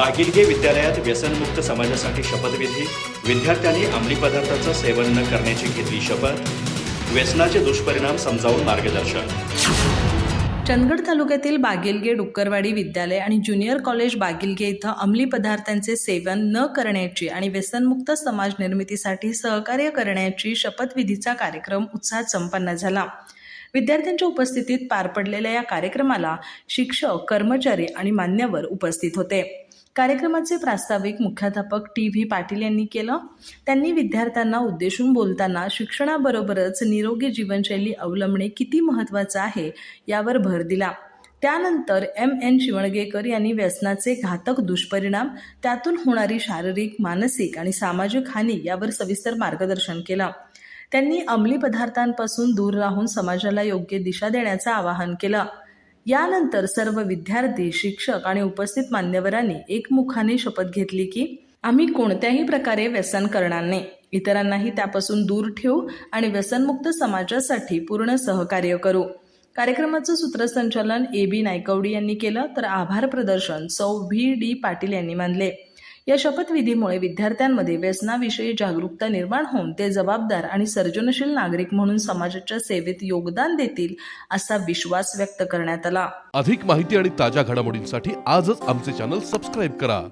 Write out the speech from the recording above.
बागिलगे विद्यालयात व्यसनमुक्त समाजासाठी शपथविधी विद्यार्थ्यांनी अंमली पदार्थाचं सेवन न करण्याची घेतली शपथ व्यसनाचे दुष्परिणाम समजावून मार्गदर्शन. चंदगड तालुक्यातील बागिलगे डुक्करवाडी विद्यालय आणि ज्युनियर कॉलेज बागिलगे इथं अंमली पदार्थांचे सेवन न करण्याची आणि व्यसनमुक्त समाज निर्मितीसाठी सहकार्य करण्याची शपथविधीचा कार्यक्रम उत्साहात संपन्न झाला. विद्यार्थ्यांच्या उपस्थितीत पार पडलेल्या या कार्यक्रमाला शिक्षक कर्मचारी आणि मान्यवर उपस्थित होते. कार्यक्रमाचे प्रास्ताविक मुख्याध्यापक टी व्ही पाटील यांनी केलं. त्यांनी विद्यार्थ्यांना उद्देशून बोलताना शिक्षणाबरोबरच निरोगी जीवनशैली अवलंबणे किती महत्त्वाचं आहे यावर भर दिला. त्यानंतर एम एन शिवणगेकर यांनी व्यसनाचे घातक दुष्परिणाम त्यातून होणारी शारीरिक मानसिक आणि सामाजिक हानी यावर सविस्तर मार्गदर्शन केलं. त्यांनी अंमली पदार्थांपासून दूर राहून समाजाला योग्य दिशा देण्याचं आवाहन केलं. यानंतर सर्व विद्यार्थी शिक्षक आणि उपस्थित मान्यवरांनी एकमुखाने शपथ घेतली की आम्ही कोणत्याही प्रकारे व्यसन करणार नाही. इतरांनाही त्यापासून दूर ठेवू आणि व्यसनमुक्त समाजासाठी पूर्ण सहकार्य करू. कार्यक्रमाचं सूत्रसंचालन ए बी नायकवडी यांनी केलं तर आभार प्रदर्शन सौ व्ही डी पाटील यांनी मानले. या शपथविधीमुळे विद्यार्थ्यांमध्ये व्यसनाविषयी जागरूकता निर्माण होऊन ते जबाबदार आणि सर्जनशील नागरिक म्हणून समाजाच्या सेवेत योगदान देतील असा विश्वास व्यक्त करण्यात आला. अधिक माहिती आणि ताज्या घडामोडींसाठी आजच आमचे चॅनल सबस्क्राईब करा.